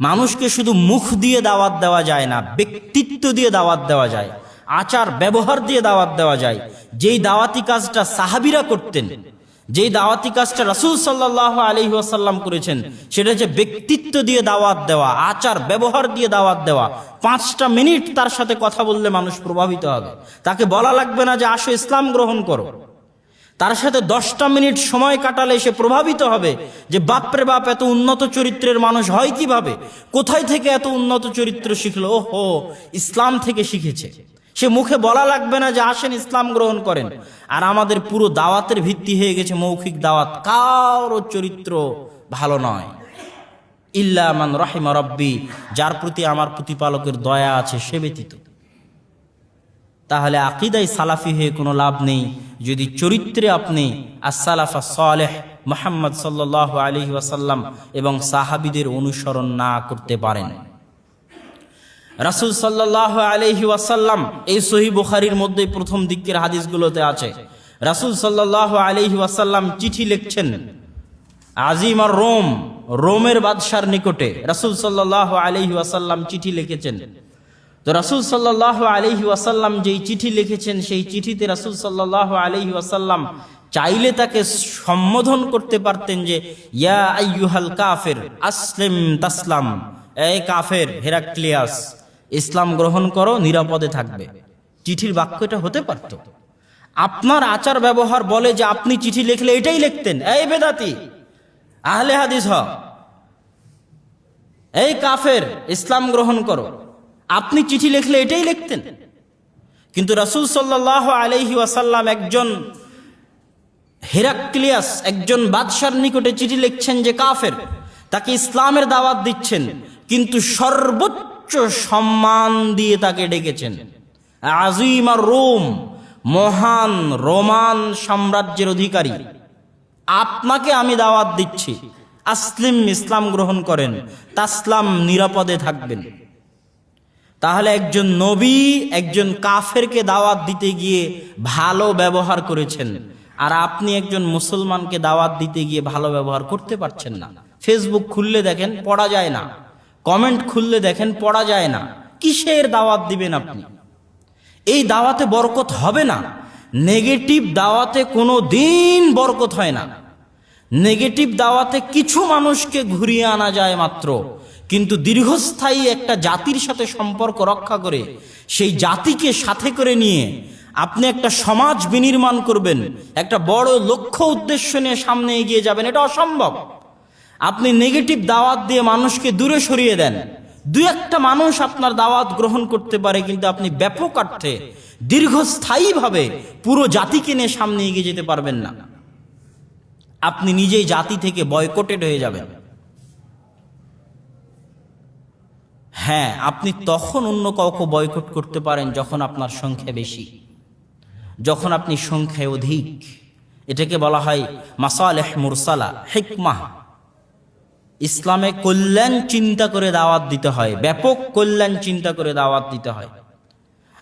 মানুষকে শুধু মুখ দিয়ে দাওয়াত দেওয়া যায় না, ব্যক্তিত্ব দিয়ে দাওয়াত দেওয়া যায়, আচার, ব্যবহার দিয়ে দাওয়াত দেওয়া যায়। যেই দাওয়াতি কাজটা সাহাবিরা করতেন, যেই দাওয়াতি কাজটা রাসূল সাল্লাহ আলহি করেছেন, সেটা হচ্ছে ব্যক্তিত্ব দিয়ে দাওয়াত দেওয়া, আচার, ব্যবহার দিয়ে দাওয়াত দেওয়া। পাঁচটা মিনিট তার সাথে কথা বললে মানুষ প্রভাবিত হবে। তাকে বলা লাগবে না যে আসো ইসলাম গ্রহণ করো। তার সাথে দশটা মিনিট সময় কাটালে সে প্রভাবিত হবে যে বাপরে বাপ এত উন্নত চরিত্রের মানুষ হয় কীভাবে? কোথায় থেকে এত উন্নত চরিত্র শিখলো? ওহো, ইসলাম থেকে শিখেছে। সে মুখে বলা লাগবে না যে আসেন ইসলাম গ্রহণ করেন। আর আমাদের পুরো দাওয়াতের ভিত্তি হয়ে গেছে মৌখিক দাওয়াত। কারও চরিত্র ভালো নয়। ইল্লামান রহিমা রব্বি, যার প্রতি আমার প্রতিপালকের দয়া আছে সে ব্যতীত। তাহলে আকিদাই সালাফি হয়ে কোনো লাভ নেই। যদি চরিত্রে আপনি আসসালাফা সালেহ মোহাম্মদ সাল্লাহ আলী ওয়াসাল্লাম এবং সাহাবিদের অনুসরণ না করতে পারেন। রাসুল সাল্লাহ আলহি ওয়াসাল্লাম এই সহি বুখারির মধ্যে প্রথম দিকের হাদিসগুলোতে আছে, রাসুল সাল্লাহ আলহি ওয়াসাল্লাম চিঠি লিখছেন, আজিম আর রোম, রোমের বাদশার নিকটে। রাসুল সাল্লাহ আলহি ওয়াসাল্লাম চিঠি লিখেছেন তো রাসুল সাল্লাহ আলহি ওয়াসাল্লাম যেই চিঠি লিখেছেন, সেই চিঠিতে রাসুল সাল্লাহ আলহি ওয়াসাল্লাম চাইলে তাকে সম্বোধন করতে পারতেন যে, ইয়া আইয়ুহাল কাফের, আসলেম তাসলাম এ কাফের, হেরাক্লিয়াস, ইসলাম গ্রহণ করো, নিরাপদে থাকবে। চিঠির বাক্যটা হতে পারত। আপনার আচার ব্যবহার বলে যে আপনি চিঠি লিখলে এটাই লিখতেন, এই বেদাতি, আহলে হাদিস হ, এই কাফের, ইসলাম গ্রহণ করো। আপনি চিঠি লিখলে এটাই লিখতেন। কিন্তু রাসুল সাল্লাহ আলহি ওয়াসাল্লাম একজন হেরাক্লিয়াস, একজন বাদশার নিকটে চিঠি লিখছেন যে কাফের, তাকে ইসলামের দাওয়াত দিচ্ছেন, কিন্তু সর্বোচ্চ সম্মান দিয়ে তাকে ডেকেছেন। আজিম রোম, মহান রোমান সাম্রাজ্যের অধিকারী। আপনাকে আমি দাওয়াত দিচ্ছি আসলিম ইসলাম গ্রহণ করেন, তাসলাম নিরাপদে থাকবেন। তাহলে একজন নবী একজন কাফেরকে দাওয়াত দিতে গিয়ে ভালো ব্যবহার করেছেন। আর আপনি একজন মুসলমানকে দাওয়াত দিতে গিয়ে ভালো ব্যবহার করতে পারছেন না। ফেসবুক খুললে দেখেন পড়া যায় না। কমেন্ট খুললে দেখেন পড়া যায় না। কিসের দাওয়াত দিবেন আপনি? এই দাওয়াতে বরকত হবে না। নেগেটিভ দাওয়াতে কোনো দিন বরকত হয় না। নেগেটিভ দাওয়াতে কিছু মানুষকে ঘুরিয়ে আনা যায় মাত্র। কিন্তু দীর্ঘস্থায়ী একটা জাতির সাথে সম্পর্ক রক্ষা করে, সেই জাতিকে সাথে করে নিয়ে আপনি একটা সমাজ বিনির্মাণ করবেন, একটা বড় লক্ষ্য উদ্দেশ্য নিয়ে সামনে এগিয়ে যাবেন, এটা অসম্ভব। আপনি নেগেটিভ দাওয়াত দিয়ে মানুষকে দূরে সরিয়ে দেন। দু একটা মানুষ আপনার দাওয়াত গ্রহণ করতে পারে, কিন্তু আপনি ব্যাপক অর্থে, দীর্ঘস্থায়ীভাবে পুরো জাতিকে নিয়ে সামনে এগিয়ে যেতে পারবেন না। আপনি নিজেই জাতি থেকে বয়কটেড হয়ে যাবেন। হ্যাঁ আপনি তখন অন্য কাউকে বয়কট করতে পারেন যখন আপনার সংখ্যা বেশি। যখন আপনি সংখ্যায় অধিক। এটাকে বলা হয় মাসালেহ মুরসালা হেকমাহ ইসলামে কল্যাণ চিন্তা করে দাওয়াত দিতে হয়, ব্যাপক কল্যাণ চিন্তা করে দাওয়াত দিতে হয়।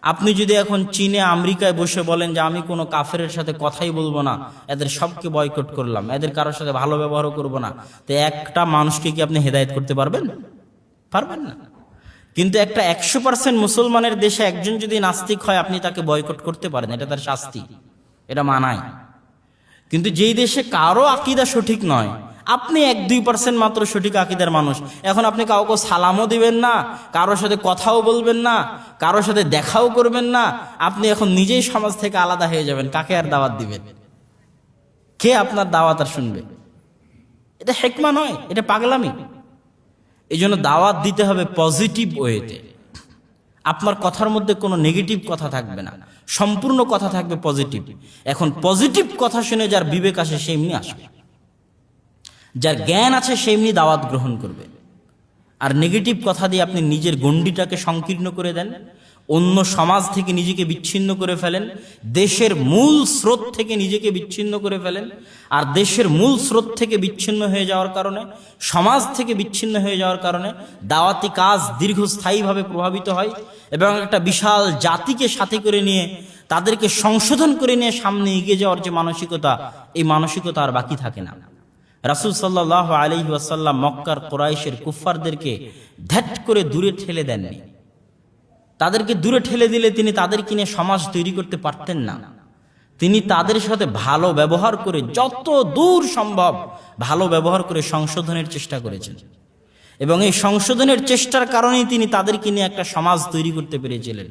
আপনি যদি এখন চীনে, আমেরিকায় বসে বলেন যে, আমি কোনো কাফের সাথে কথাই বলব না, এদের সবকে বয়কট করলাম, এদের কারোর সাথে ভালো ব্যবহারও করব না, তো একটা মানুষকে কি আপনি হেদায়ত করতে পারবেন? পারবেন না। কিন্তু একটা একশো পার্সেন্ট মুসলমানের দেশে একজন যদি নাস্তিক হয়, আপনি তাকে বয়কট করতে পারেন, এটা তার শাস্তি। এটা মানায়। কিন্তু যেই দেশে কারও আকিদা সঠিক নয়, আপনি এক দুই পার্সেন্ট মাত্র সঠিক আকিদার মানুষ। এখন আপনি কাউকে সালামও দিবেন না, কারোর সাথে কথাও বলবেন না, কারোর সাথে দেখাও করবেন না, আপনি এখন নিজেই সমাজ থেকে আলাদা হয়ে যাবেন, কাকে আর দাওয়াত দিবেন? কে আপনার দাওয়াত আর শুনবে? এটা হেকমা নয়, এটা পাগলামি। এই জন্য দাওয়াত দিতে হবে পজিটিভ ওয়েতে। আপনার কথার মধ্যে কোনো নেগেটিভ কথা থাকবে না। সম্পূর্ণ কথা থাকবে পজিটিভ। এখন পজিটিভ কথা শুনে যার বিবেক আসে, সে এমনি আসবে। যার জ্ঞান আছে, সে এমনি দাওয়াত গ্রহণ করবে। আর নেগেটিভ কথা দিয়ে আপনি নিজের গণ্ডিটাকে সংকীর্ণ করে দেন। অন্য সমাজ থেকে নিজেকে বিচ্ছিন্ন করে ফেলেন, দেশের মূল স্রোত থেকে নিজেকে বিচ্ছিন্ন করে ফেলেন, আর দেশের মূল স্রোত থেকে বিচ্ছিন্ন হয়ে যাওয়ার কারণে, সমাজ থেকে বিচ্ছিন্ন হয়ে যাওয়ার কারণে দাওয়াতি কাজ দীর্ঘস্থায়ীভাবে প্রভাবিত হয় এবং একটা বিশাল জাতিকে সাথে করে নিয়ে, তাদেরকে সংশোধন করে নিয়ে সামনে এগিয়ে যাওয়ার যে মানসিকতা, এই মানসিকতা আর বাকি থাকে না। রাসুল সাল্লাহ আলী ওয়াসাল্লাম মক্কার কোরাইশের কুফফারদেরকে ধ্যাট করে দূরে ঠেলে দেননি। তাদেরকে দূরে ঠেলে দিলে তিনি তাদের কিনে সমাজ তৈরি করতে পারতেন না। তিনি তাদের সাথে ভালো ব্যবহার করে যত দূর সম্ভব ভালো ব্যবহার করে সংশোধনের চেষ্টা করেছেন। এবং এই সংশোধনের চেষ্টার কারণেই তিনি তাদেরকে নিয়ে একটা সমাজ তৈরি করতে পেরেছিলেন।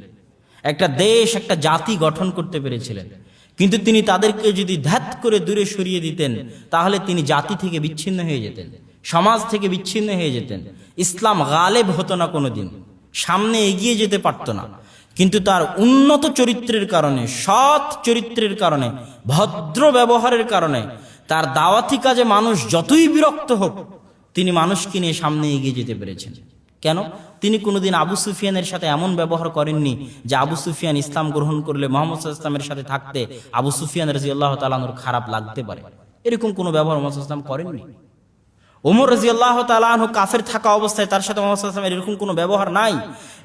একটা দেশ, একটা জাতি গঠন করতে পেরেছিলেন। কিন্তু তিনি তাদেরকে যদি ধ্যাত করে দূরে সরিয়ে দিতেন, তাহলে তিনি জাতি থেকে বিচ্ছিন্ন হয়ে যেতেন, সমাজ থেকে বিচ্ছিন্ন হয়ে যেতেন। ইসলাম গালেব হতো না কোনো কোনোদিন। সামনে এগিয়ে যেতে পারত না। কিন্তু তার উন্নত চরিত্রের কারণে, সৎ চরিত্রের কারণে, ভদ্র ব্যবহারের কারণে, তার দাওয়াতি কাজে মানুষ যতই বিরক্ত হোক, তিনি মানুষকে নিয়ে সামনে এগিয়ে যেতে পেরেছেন। কেন? তিনি কোনোদিন আবু সুফিয়ানের সাথে এমন ব্যবহার করেননি যে আবু সুফিয়ান ইসলাম গ্রহণ করলে মোহাম্মদ ইসলামের সাথে থাকতে আবু সুফিয়ান রাজি আল্লাহ তালানোর খারাপ লাগতে পারে। এরকম কোনো ব্যবহার মোহাম্মদ ইসলাম করেননি। ওমর রাজি আল্লাহ তালাহ কাফের থাকা অবস্থায় তার সাথে মোহাম্মদ এরকম কোনো ব্যবহার নাই।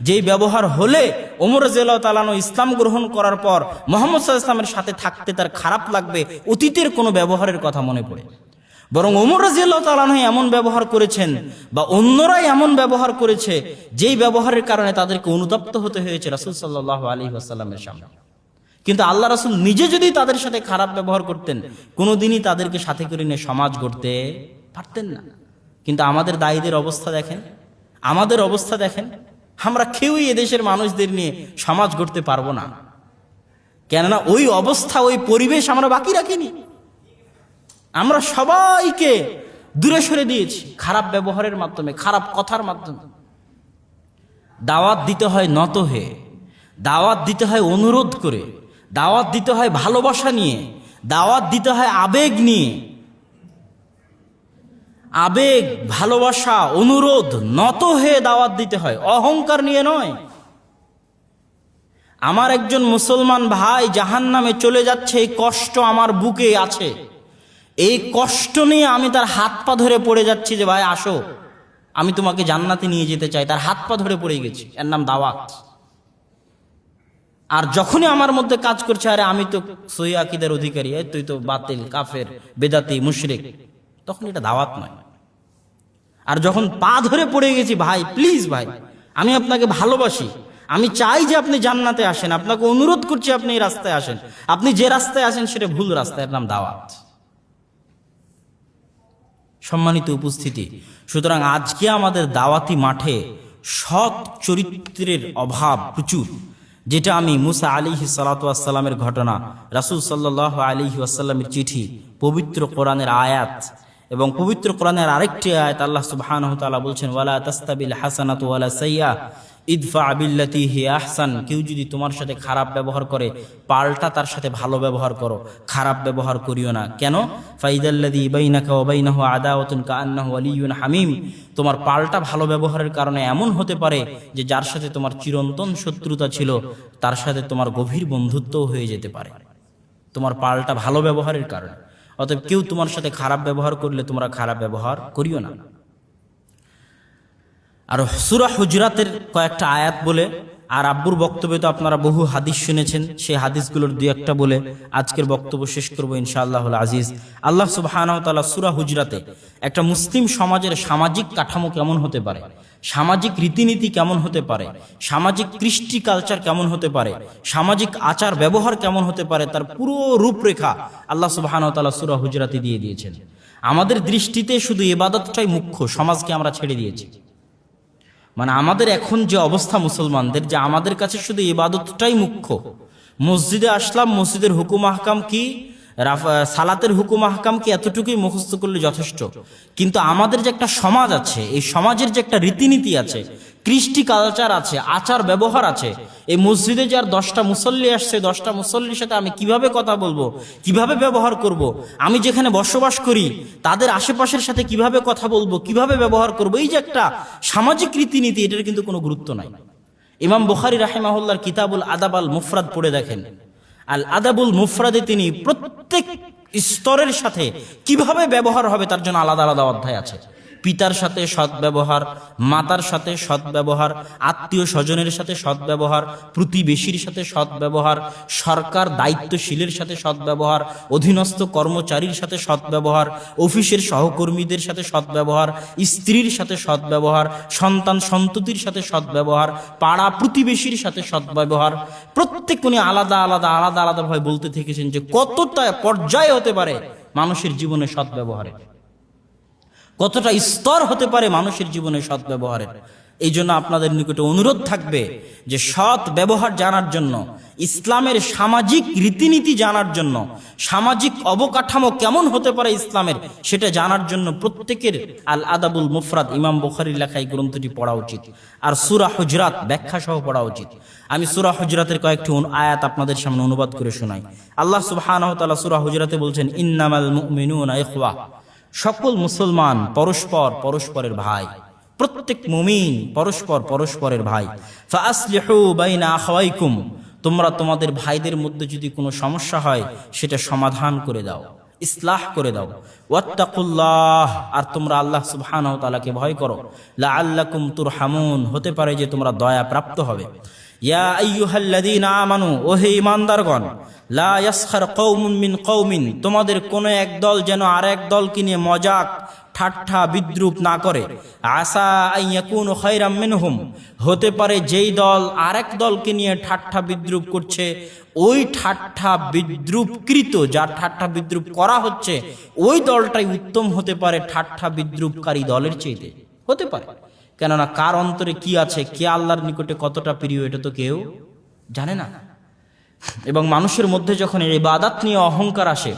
যেই ব্যবহার হলে ওমর রাজি আল্লাহ তালানো ইসলাম গ্রহণ করার পর মোহাম্মদ ইসলামের সাথে থাকতে তার খারাপ লাগবে, অতীতের কোনো ব্যবহারের কথা মনে পড়ে। বরং ওমর রাজিয়াল্লাহ তালাহ এমন ব্যবহার করেছেন বা অন্যরাই এমন ব্যবহার করেছে, যেই ব্যবহারের কারণে তাদেরকে অনুতপ্ত হতে হয়েছে রাসুল সাল্লাহ আলী আসাল্লামের সামনে। কিন্তু আল্লাহ রাসুল নিজে যদি তাদের সাথে খারাপ ব্যবহার করতেন, কোনোদিনই তাদেরকে সাথে করে নিয়ে সমাজ গড়তে পারতেন না। কিন্তু আমাদের দায়ীদের অবস্থা দেখেন, আমাদের অবস্থা দেখেন, আমরা কেউই এদেশের মানুষদের নিয়ে সমাজ গড়তে পারব না। কেননা ওই অবস্থা, ওই পরিবেশ আমরা বাকি রাখিনি। আমরা সবাইকে দূরে সরে দিয়েছি, খারাপ ব্যবহারের মাধ্যমে, খারাপ কথার মাধ্যমে। দাওয়াত দিতে হয় নত হয়ে, দাওয়াত দিতে হয় অনুরোধ করে, দাওয়াত দিতে হয় ভালোবাসা নিয়ে, দাওয়াত দিতে হয় আবেগ নিয়ে। আবেগ, ভালোবাসা, অনুরোধ নত হয়ে দাওয়াত দিতে হয়। অহংকার নিয়ে নয়। আমার একজন মুসলমান ভাই জাহান নামে চলে যাচ্ছে, এই কষ্ট আমার বুকে আছে। এই কষ্ট নিয়ে আমি তার হাত পা ধরে পড়ে যাচ্ছি যে, ভাই, আসো। আমি তোমাকে জান্নাতে নিয়ে যেতে চাই। তার হাত পা ধরে পড়ে গেছি। এর নাম দাওয়াত। আর যখনই আমার মধ্যে কাজ করছে, আরে, আমি তো সই আকিদের অধিকারী তুই তো বাতিল, কাফের, বেদাতি, মুশরিক, তখন এটা দাওয়াত নয়। আর যখন পা ধরে পড়ে গেছি, ভাই প্লিজ ভাই, আমি আপনাকে ভালোবাসি। আমি চাই যে আপনি জান্নাতে আসেন। আপনাকে অনুরোধ করছি আপনি এই রাস্তায় আসেন। আপনি যে রাস্তায় আসেন সেটা ভুল রাস্তায়। নাম দাওয়াত। সম্মানিত উপস্থিতি, সুতরাং আজকে আমাদের দাওয়াতি মাঠে সৎ চরিত্রের অভাব প্রচুর, যেটা আমি মুসা আলিহি সালাতামের ঘটনা, রাসুল সাল্লাহ আলিহি আসাল্লামের চিঠি, পবিত্র কোরআনের আয়াত এবং পবিত্র কোরআনের আরেকটি আয়াত আল্লাহ সুবহান বলছেন, ওয়ালা তাস্তাবিল হাসানাত ওয়ালা সাইয়া, ইদফা আবিল্লাতি হি আহসান। কেউ যদি তোমার সাথে খারাপ ব্যবহার করে, পাল্টা তার সাথে ভালো ব্যবহার করো, খারাপ ব্যবহার করিও না। কেন? ফাইদাল্লাদি বাইনাকা ও বাইনাহু আদাওয়াতুন কাআন্নাহু ওয়ালিয়ুন হামিম। তোমার পাল্টা ভালো ব্যবহারের কারণে এমন হতে পারে যে যার সাথে তোমার চিরন্তন শত্রুতা ছিল, তার সাথে তোমার গভীর বন্ধুত্বও হয়ে যেতে পারে। তোমার পাল্টা ভালো ব্যবহারের কারণে। অতএব কেউ তোমার সাথে খারাপ ব্যবহার করলে তোমরা খারাপ ব্যবহার করিও না। আর সুরা হুজরাতের কয়েকটা আয়াত বলে আর আব্বুর বক্তব্যে তো আপনারা বহু হাদিস শুনেছেন, সেই হাদিসগুলোর দু একটা বলে আজকের বক্তব্য শেষ করব ইনশাআল্লাহ আজিজ। আল্লাহ সুবাহ সুরা হুজরাতে একটা মুসলিম সমাজের সামাজিক কাঠামো কেমন হতে পারে, সামাজিক রীতিনীতি কেমন হতে পারে, সামাজিক কৃষ্টি কালচার কেমন হতে পারে, সামাজিক আচার ব্যবহার কেমন হতে পারে, তার পুরো রূপরেখা আল্লাহ সুবাহ সুরা হুজরাতে দিয়ে দিয়েছেন। আমাদের দৃষ্টিতে শুধু এবাদতটাই মুখ্য, সমাজকে আমরা ছেড়ে দিয়েছি। মানে আমাদের এখন যে অবস্থা মুসলমানদের, যে আমাদের কাছে শুধু ইবাদতটাই মুখ্য। মসজিদে আসলাম, মসজিদের হুকুম আহকাম কি? সালাতের হুকুম আহকাম কি এতটুকুই মুখস্থ করলে যথেষ্ট কিন্তু আমাদের যে একটা সমাজ আছে, এই সমাজের যে একটা রীতিনীতি আছে, কৃষ্টি কালচার আছে, আচার ব্যবহার আছে, এই মসজিদে যার দশটা মুসল্লি আসছে, দশটা মুসল্লির সাথে আমি কীভাবে কথা বলব, কীভাবে ব্যবহার করব। আমি যেখানে বসবাস করি, তাদের আশেপাশের সাথে কীভাবে কথা বলব, কীভাবে ব্যবহার করব, এই যে একটা সামাজিক রীতিনীতি, এটার কিন্তু কোনো গুরুত্ব নাই ইমাম বুখারি রাহেমাহুল্লার কিতাবুল আদাব আল মুফরাদ পড়ে দেখেন আল আদাবুল মুফরাদে তিনি প্রত্যেক স্তরের সাথে কীভাবে ব্যবহার হবে তার জন্য আলাদা আলাদা অধ্যায় আছে। পিতার সাথে সদ্ব্যবহার, মাতার সাথে সদ্ব্যবহার, আত্মীয় স্বজনের সাথে সদ্ব্যবহার, প্রতিবেশীর সাথে সদ্ব্যবহার, সরকার দায়িত্বশীলের সাথে সদ্ব্যবহার, অধীনস্থ কর্মচারীর সাথে সদ্ব্যবহার, অফিসের সহকর্মীদের সাথে সদ্ব্যবহার, স্ত্রীর সাথে সদ্ব্যবহার, সন্তান সন্ততির সাথে সদ্ব্যবহার, পাড়া প্রতিবেশীর সাথে সদ্ব্যবহার। প্রত্যেক উনি আলাদা আলাদা আলাদা, আলাদাভাবে বলতে থেকেছেন যে কতটা পর্যায়ে হতে পারে মানুষের জীবনে সদ্ব্যবহারে। কতটা স্তর হতে পারে মানুষের জীবনে সৎ ব্যবহারের? এই জন্য আপনাদের নিকটে অনুরোধ থাকবে যে সৎ ব্যবহার জানার জন্য, ইসলামের সামাজিক রীতিনীতি জানার জন্য, সামাজিক অবকাঠামো কেমন হতে পারে ইসলামের সেটা জানার জন্য প্রত্যেকের আল আদাবুল মুফরাদ ইমাম বুখারির লেখা এই গ্রন্থটি পড়া উচিত। আর সুরা হুজরাত ব্যাখ্যা সহ পড়া উচিত। আমি সুরা হুজরাতের কয়েকটি আয়াত আপনাদের সামনে অনুবাদ করে শোনাই। আল্লাহ তাআলা সুরা হুজরাতে বলছেন, ইন্নামাল মুমিনুনা ইখওয়া। সকল মুসলমান পরস্পর পরস্পরের ভাই। প্রত্যেক মুমিন পরস্পর পরস্পরের ভাই। বাইনা তোমরা তোমাদের ভাইদের মধ্যে যদি কোনো সমস্যা হয়, সেটা সমাধান করে দাও, ইসলাহ করে দাও। ওয়াত্তাকুল্লাহ, আর তোমরা আল্লাহ সুবহানাহু ওয়া তাআলাকে ভয় করো। লাআল্লাকুম তুরহামুন, হতে পারে যে তোমরা দয়া প্রাপ্ত হবে। ইয়া আইয়ুহাল্লাযীনা আমানু, ওহে ঈমানদারগণ লা ইয়াসখার কওমুন মিন কওমিন, তোমাদের কোন এক দল যেন আরেক দলকে নিয়ে মজাক, ঠাট্টা, বিদ্রুপ না করে। আসা আইয়াকুনু খায়রাম মিনহুম, হতে পারে যেই দল আরেক দলকে নিয়ে ঠাট্টা, বিদ্রুপ করছে, ওই ঠাট্টা, বিদ্রুপকৃত যার ঠাট্টা, বিদ্রুপ করা হচ্ছে, ওই দলটাই উত্তম হতে পারে ঠাট্টা, বিদ্রুপকারী দলের চাইতে হতে পারে। কেননা কার অন্তরে কি আছে, কে আল্লাহর নিকটে কতটা প্রিয়, এটা তো কেউ জানে না। এবং মানুষের মধ্যে যখন এই বাদাত নিয়ে অহংকার আসে,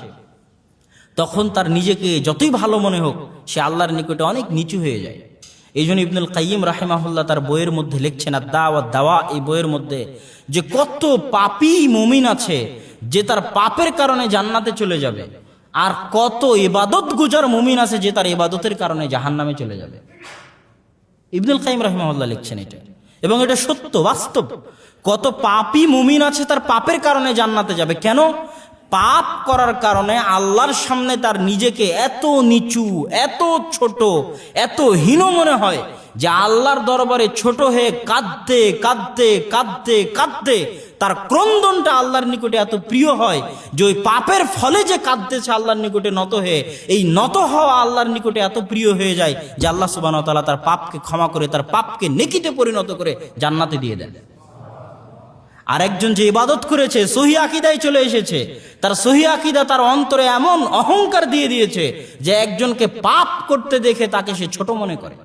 তখন তার নিজেকে যতই ভালো মনে হোক, সে আল্লাহর নিকটে অনেক নিচু হয়ে যায়। এই জন্য ইবনুল কাইম রাহেমাহুল্লাহ তার বইয়ের মধ্যে লিখছেন আর দাওয়া দাওয়া এই বইয়ের মধ্যে যে কত পাপি মমিন আছে, যে তার পাপের কারণে জান্নাতে চলে যাবে, আর কত ইবাদত গুজার মুমিন আছে, যে তার ইবাদতের কারণে জাহান নামে চলে যাবে। ইবনুল কাইম রাহিমাহুল্লাহ লিখছেন এটা। এবং এটা সত্য, বাস্তব। কত পাপী মুমিন আছে তার পাপের কারণে জান্নাতে যাবে। কেন? পাপ করার কারণে আল্লাহর সামনে তার নিজেকে এত নিচু, এত ছোট, এত হীন মনে হয় যে আল্লাহর দরবারে ছোট হয়ে কাঁদতে কাঁদতে কাঁদতে কাঁদতে তার ক্রন্দনটা আল্লাহর নিকটে এত প্রিয় হয় যে ওই পাপের ফলে যে কাঁদতেছে আল্লাহর নিকটে নত হয়ে, এই নত হওয়া আল্লাহর নিকটে এত প্রিয় হয়ে যায় যে আল্লাহ সুবাহ তার পাপকে ক্ষমা করে, তার পাপকে নেকিতে পরিণত করে জান্নাতে দিয়ে দেন আরেকজন যে ইবাদত করেছে, সহি আকিদায় চলে এসেছে, তার সহি আকিদা তার অন্তরে এমন অহংকার দিয়ে দিয়েছে যে একজনকে পাপ করতে দেখে তাকে সে ছোট মনে করে।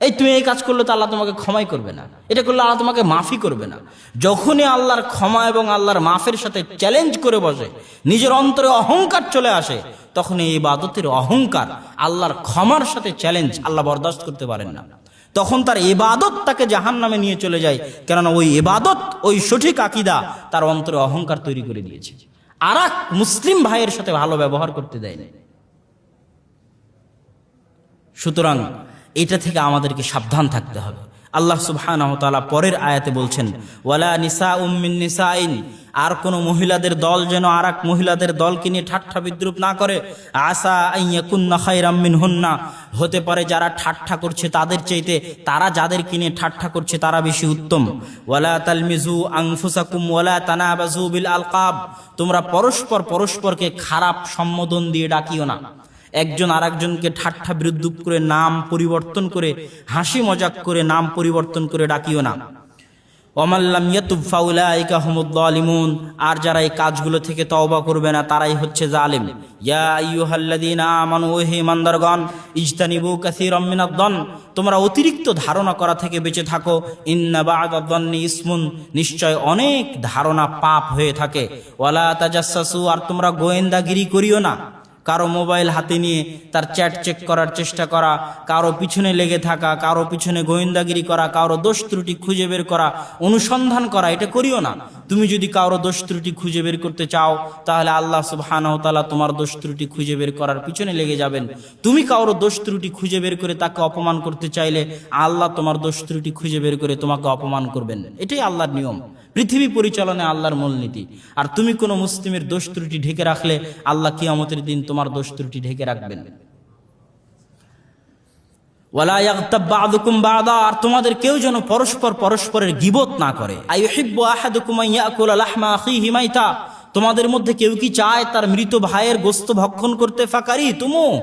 এই তুমি এই কাজ করলে তো আল্লাহ তোমাকে ক্ষমাই করবে না। এটা করলে আল্লাহ তোমাকে মাফি করবে না। যখনই আল্লাহর ক্ষমা এবং আল্লাহর মাফের সাথে চ্যালেঞ্জ করে বসে, নিজের অন্তরে অহংকার চলে আসে, তখন এই ইবাদতের অহংকার আল্লাহর ক্ষমার সাথে চ্যালেঞ্জ আল্লাহ বরদাস্ত করতে পারেন না। তখন তার এবাদত তাকে জাহান নামে নিয়ে চলে যায়। কেননা ওই এবাদত ওই সঠিক আকিদা তার অন্তরে অহংকার তৈরি করে দিয়েছে। আর মুসলিম ভাইয়ের সাথে ভালো ব্যবহার করতে দেয়নি। সুতরাং এটা থেকে আমাদেরকে সাবধান থাকতে হবে। আল্লাহ সুবহানাহু তাআলা পরের আয়াতে বলছেন, ওয়ালা নিসা উম্মিন নিসাইন আর কোন মহিলাদের দল যেন আর এক মহিলাদের দলকে নিয়ে ঠাট্টা বিদ্রুপ না করে আসা আইয়াকুন্না খায়রাম মিনহুন্না। হতে পারে যারা ঠাট্টা করছে তাদের চাইতে, তারা যাদেরকে নিয়ে ঠাট্টা করছে তারা বেশি উত্তম। আলকাব। তোমরা পরস্পর পরস্পরকে খারাপ সম্বোধন দিয়ে ডাকিও না। একজন আরেকজনকে ঠাট্টা বিরুদ্ধ করে, নাম পরিবর্তন করে, হাসি মজাক করে, নাম পরিবর্তন করে ডাকিও না। অমাল্লাম ইয়াতুব ফাউলাইকা হুমুদ্দালিমুন আর যারা এই কাজগুলো থেকে তওবা করবে না, তারাই হচ্ছে জালিম। ইয়া আইয়ুহাল্লাযীনা আমানু ওহে ইমানদারগণ, ইজতানিবু কাসীরাম মিনাদ-দন তোমরা অতিরিক্ত ধারণা করা থেকে বেঁচে থাকো। ইন্না বা'দাদ-দন্নি ইসমুন। নিশ্চয় অনেক ধারণা পাপ হয়ে থাকে। ওয়ালা তাজাসসু আর তোমরা গোয়েন্দাগিরি করিও না। কারও মোবাইল হাতে নিয়ে তার চ্যাট চেক করার চেষ্টা করা, কারও পিছনে লেগে থাকা, কারও পিছনে গোয়েন্দাগিরি করা, কারও দোষ ত্রুটি খুঁজে বের করা, অনুসন্ধান করা, এটা করিও না। তুমি যদি কারও দোষ ত্রুটি খুঁজে বের করতে চাও, তাহলে আল্লাহ সুবহানাহু ওয়া তোমার দোষ ত্রুটি খুঁজে বের করার পিছনে লেগে যাবেন। তুমি কারও দোষ ত্রুটি খুঁজে বের করে তাকে অপমান করতে চাইলে, আল্লাহ তোমার দোষ ত্রুটি খুঁজে বের করে তোমাকে অপমান করবেন। এটাই আল্লাহর নিয়ম। পৃথিবী পরিচালনে আল্লাহর মূলনীতি। আর তুমি কোনো মুসলিমের দোষ ত্রুটি ঢেকে রাখলে আল্লাহ কিয়ামতের দিন তোমার দোষ ত্রুটি ঢেকে রাখবেন। আর তোমাদের কেউ যেন পরস্পর পরস্পরের গিবত না করে। তোমাদের মধ্যে কেউ কি চায় তার মৃত ভাইয়ের গোস্ত ভক্ষণ করতে? ফাকারি তুমু।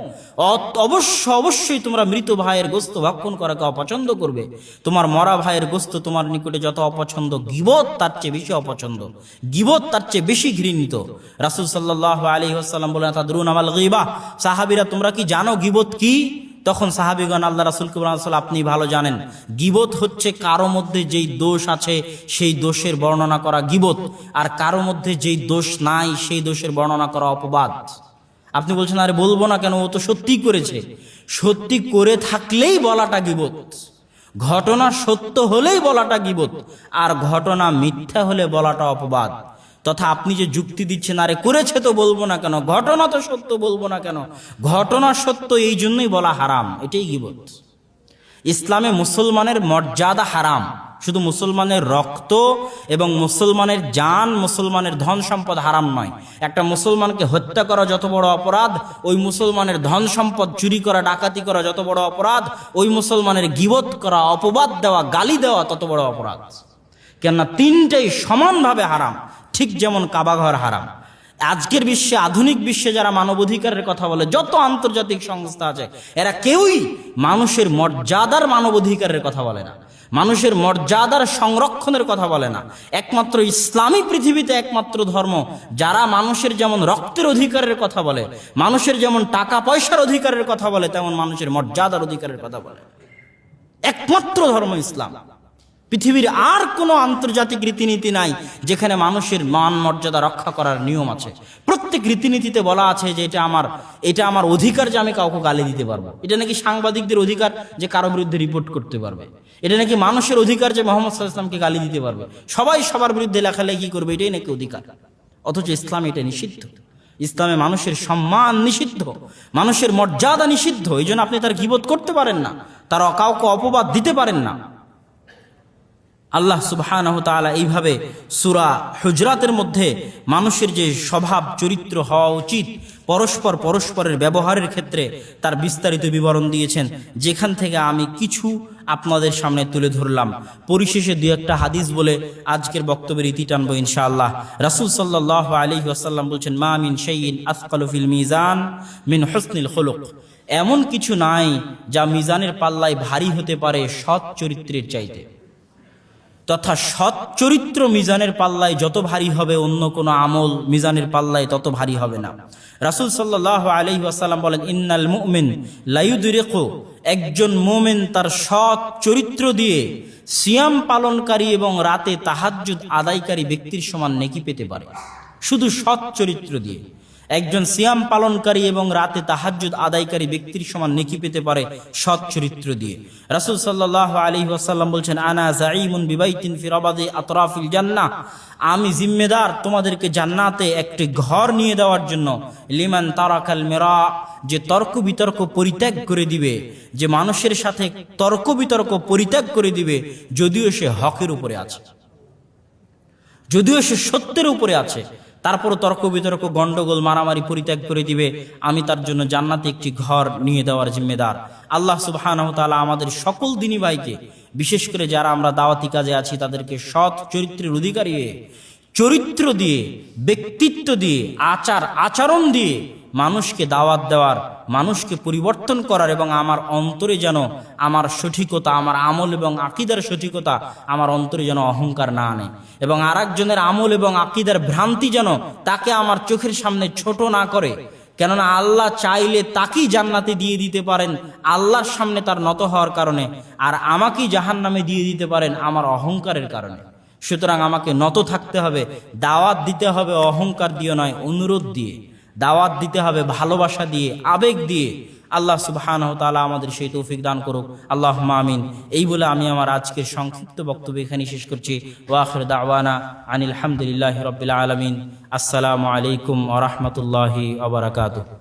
অবশ্য অবশ্যই তোমরা মৃত ভাইয়ের গোস্ত ভক্ষণ করাকে অপছন্দ করবে। তোমার মরা ভাইয়ের গোস্ত তোমার নিকটে যত অপছন্দ, গিবত তার চেয়ে বেশি অপছন্দ। গিবত তার চেয়ে বেশি ঘৃণিত। রাসূল সাল্লাল্লাহু আলাইহি ওয়াসাল্লাম বলেন গীবা? সাহাবীরা, তোমরা কি জানো গিবত কি? তখন সাহাবিগণ আল্লাহ রাসুলকে বলেন আপনি ভালো জানেন। গিবত হচ্ছে কারও মধ্যে যেই দোষ আছে, সেই দোষের বর্ণনা করা গিবত। আর কারও মধ্যে যেই দোষ নাই, সেই দোষের বর্ণনা করা অপবাদ। আপনি বলছেন, আরে বলব না কেন, ও তো সত্যি করেছে। সত্যি করে থাকলেই বলাটা গিবত। ঘটনা সত্য হলেই বলাটা গিবত। আর ঘটনা মিথ্যা হলে বলাটা অপবাদ। তথা আপনি যে যুক্তি দিচ্ছেন, আরে করেছে তো বলব না কেন? ঘটনা তো সত্য বলব না কেন? ঘটনা সত্য এই জন্যই বলা হারাম, এটাই গিবত। ইসলামে মুসলমানের মর্যাদা হারাম। শুধু মুসলমানের রক্ত এবং মুসলমানের জান, মুসলমানের ধন সম্পদ হারাম নয়। একটা মুসলমানকে হত্যা করা যত বড় অপরাধ, ওই মুসলমানের ধন সম্পদ চুরি করা, ডাকাতি করা যত বড় অপরাধ, ওই মুসলমানের গিবত করা, অপবাদ দেওয়া, গালি দেওয়া তত বড় অপরাধ। কেননা তিনটাই সমানভাবে হারাম। ঠিক যেমন কাবাঘর হারাম। আজকের বিশ্বে, আধুনিক বিশ্বে যারা মানবাধিকারের কথা বলে, যত আন্তর্জাতিক সংস্থা আছে, এরা কেউই মানুষের মর্যাদার মানবাধিকারের কথা বলে না। মানুষের মর্যাদার সংরক্ষণের কথা বলে না। একমাত্র ইসলামী পৃথিবীতে একমাত্র ধর্ম, যারা মানুষের যেমন রক্তের অধিকারের কথা বলে, মানুষের যেমন টাকা পয়সার অধিকারের কথা বলে, তেমন মানুষের মর্যাদার অধিকারের কথা বলে। একমাত্র ধর্ম ইসলাম। পৃথিবীর আর কোনো আন্তর্জাতিক রীতিনীতি নাই যেখানে মানুষের মান মর্যাদা রক্ষা করার নিয়ম আছে। প্রত্যেক রীতিনীতিতে বলা আছে যে এটা আমার এটা আমার অধিকার যে আমি কাউকে গালি দিতে পারব। এটা নাকি সাংবাদিকদের অধিকার যে কারও বিরুদ্ধে রিপোর্ট করতে পারবে। এটা নাকি মানুষের অধিকার যে মোহাম্মদ সাল্লাহ ইসলামকে গালি দিতে পারবে। সবাই সবার বিরুদ্ধে লেখালেখি করবে, এটাই নাকি অধিকার। অথচ ইসলাম এটা নিষিদ্ধ। ইসলামে মানুষের সম্মান নিষিদ্ধ, মানুষের মর্যাদা নিষিদ্ধ এই জন্য আপনি তার গিবোধ করতে পারেন না। তার কাউকে অপবাদ দিতে পারেন না। আল্লাহ সুবহানাহু এইভাবে সুরা হুজরাতের মধ্যে মানুষের যে স্বভাব, চরিত্র হওয়া উচিত, পরস্পর পরস্পরের ব্যবহারের ক্ষেত্রে তার বিস্তারিত বিবরণ দিয়েছেন। যেখান থেকে আমি কিছু আপনাদের সামনে তুলে ধরলাম। পরিশেষে দুই একটা হাদিস বলে আজকের বক্তব্যের ইতি টানবো ইনশাআল্লাহ। রাসূল সাল্লাহ আলাইহি ওয়াসাল্লাম বলছেন, মা মিন শাইইন আসকালু ফিল মিজান মিন হুসনিল খুলুক। এমন কিছু নাই যা মিজানের পাল্লায় ভারী হতে পারে সৎ চরিত্রের চাইতে। তথা সৎ চরিত্র মিজানের পাল্লায় যত ভারী হবে, অন্য কোনো আমল মিজানের পাল্লায় তত ভারী হবে না। রাসূল সাল্লাল্লাহু আলাইহি ওয়াসাল্লাম বলেন, ইন্নাল মুমিন লায়ুদরিকু একজন মোমেন তার সৎ চরিত্র দিয়ে সিয়াম পালনকারী এবং রাতে তাহাজ্জুদ আদায়কারী ব্যক্তির সমান নেকি পেতে পারে। শুধু সৎ চরিত্র দিয়ে। একজন সিয়াম পালনকারী এবং রাতে তাহাজ্জুদ আদায়কারী ব্যক্তির সমান নেকি পেতে পারে সৎ চরিত্র দিয়ে। রাসূল সাল্লাল্লাহু আলাইহি ওয়াসাল্লাম বলছেন, আনা জাঈমুন বিবাইতিন ফিরাবাদে আতরাফিল জান্না আমি জিম্মেদার তোমাদেরকে জান্নাতে একটি ঘর নিয়ে দেওয়ার জন্য। লিমান তারাকাল মেরা, যে তর্ক বিতর্ক পরিত্যাগ করে দিবে, যে মানুষের সাথে তর্ক বিতর্ক পরিত্যাগ করে দিবে, যদিও সে হকের উপরে আছে। যদিও সে সত্যের উপরে আছে। তারপর তর্ক বিতর্ক গণ্ডগোল মারামারি পরিত্যাগ করে দিবে। আমি তার জন্য জান্নাতে একটি ঘর নিয়ে দেওয়ার জিম্মেদার। আল্লাহ সুবাহ আমাদের সকল দিনী ভাইকে, বিশেষ করে যারা আমরা দাওয়াতি কাজে আছি, তাদেরকে সৎ চরিত্রের অধিকারী চরিত্র দিয়ে, ব্যক্তিত্ব দিয়ে আচার আচরণ দিয়ে মানুষকে দাওয়াত দেওয়ার, মানুষকে পরিবর্তন করার এবং আমার অন্তরে যেন আমার সঠিকতা, আমার আমল এবং আকিদার সঠিকতা আমার অন্তরে যেন অহংকার না আনে। এবং আর একজনের আমল এবং আকিদার ভ্রান্তি যেন তাকে আমার চোখের সামনে ছোট না করে। কেননা আল্লাহ চাইলে তাকেই জান্নাতে দিয়ে দিতে পারেন, আল্লাহর সামনে তার নত হওয়ার কারণে, আর আমাকেই জাহান নামে দিয়ে দিতে পারেন আমার অহংকারের কারণে। সুতরাং আমাকে নত থাকতে হবে, দাওয়াত দিতে হবে, অহংকার দিয়ে নয়, অনুরোধ দিয়ে। দাওয়াত দিতে হবে, ভালোবাসা দিয়ে, আবেগ দিয়ে। আল্লাহ সুবহান তালা আমাদের সেই তৌফিক দান করুক। আল্লাহ মামিন এই বলে আমি আমার আজকের সংক্ষিপ্ত বক্তব্য এখানে শেষ করছি। ওয়াখর দাওয়ানা আনিল রবিল আলমিন। আসসালামু আলাইকুম আ রাহমাতুল্লাহি ওয়া বারাকাতুহু।